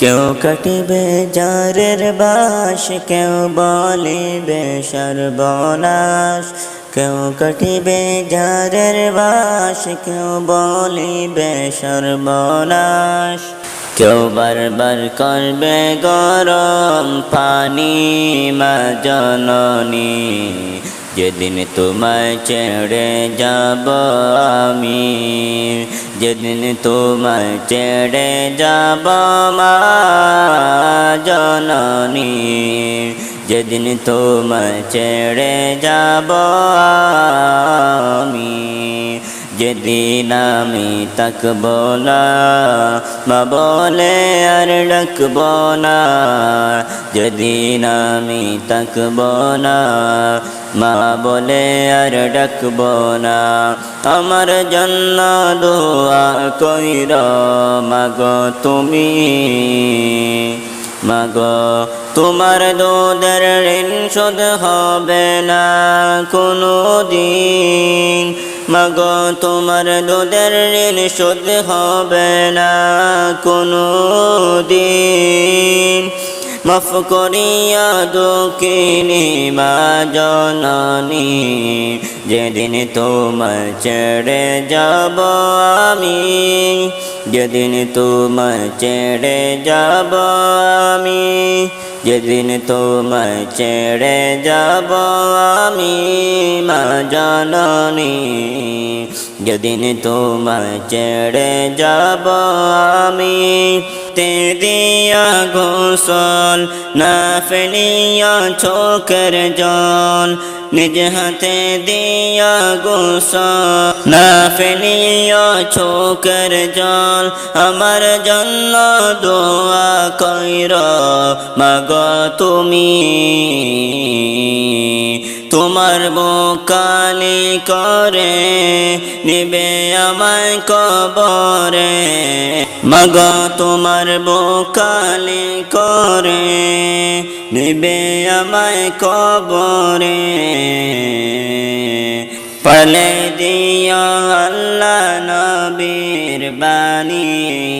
কেউ কাটিবে যারের বাস কেউ বলিবে সর্বনাশ কেউ কাটিবে যারের বাস কেউ বলিবে সর্বনাশ কেউ বারবার করবে গরম পানি মা জননী যেদিন তোমায় ছেড়ে যাব আমি, যেদিন তোমায় ছেড়ে যাব মা জননী, যেদিন তোমায় ছেড়ে যাব আমি, যেদিন আমি তাকব না, মা বলে আর ডাকব না, যেদিন আমি তাকব না মা বলে, আর ডাকব না। আমার জন্য দোয়া কইর মাগ তুমি। মাগ, তোমার দুধের ঋণ শোধ হবে না কোনো দিন মাগ, তোমার দুধের ঋণ শোধ হবে না কোনো দিন মাফ করিয়া দুঃখিনী মা জননী, যেদিন তোমার ছেড়ে যাব আমি, যেদিন তোমার ছেড়ে যাব আমি, যেদিন তোমার ছেড়ে যাব আমি, মা জননী। যেদিন তোমার ছেড়ে যাব আমি তে দিয়া গোসল না ফেলিয়া চোখের জল, নিজ হাতে দিয়া গোসল না ফেলিয়া চোখের জল, আমার জন্য দোয়া কইর, মাগ তুমি। তোমার বোকালি করে, নিবে আমায় কবরে। মগ তোমার বোকালি করে, নিবে আমায় কবরে। পলে দিয়া আল্লাহ নবীর বাণী।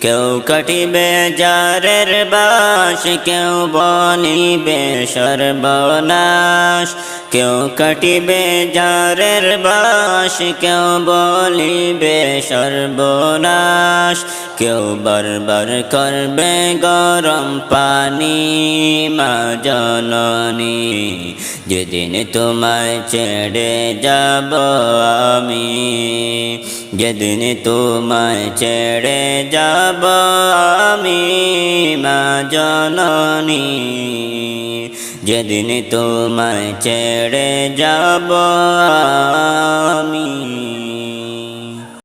কেউ কাটিবে যারের বাস কেউ বনিবে সর্বনাশ। কেউ কাটিবে যারের বাস কেউ বলিবে সর্বনাশ। কেউ বারবার করবে গরম পানি, মা জননী, যেদিন তোমায় ছেড়ে যাব আমি। যেদিন তোমায় ছেড়ে যাব আমি মা জননী যেদিন তোমায় ছেড়ে যাব আমি।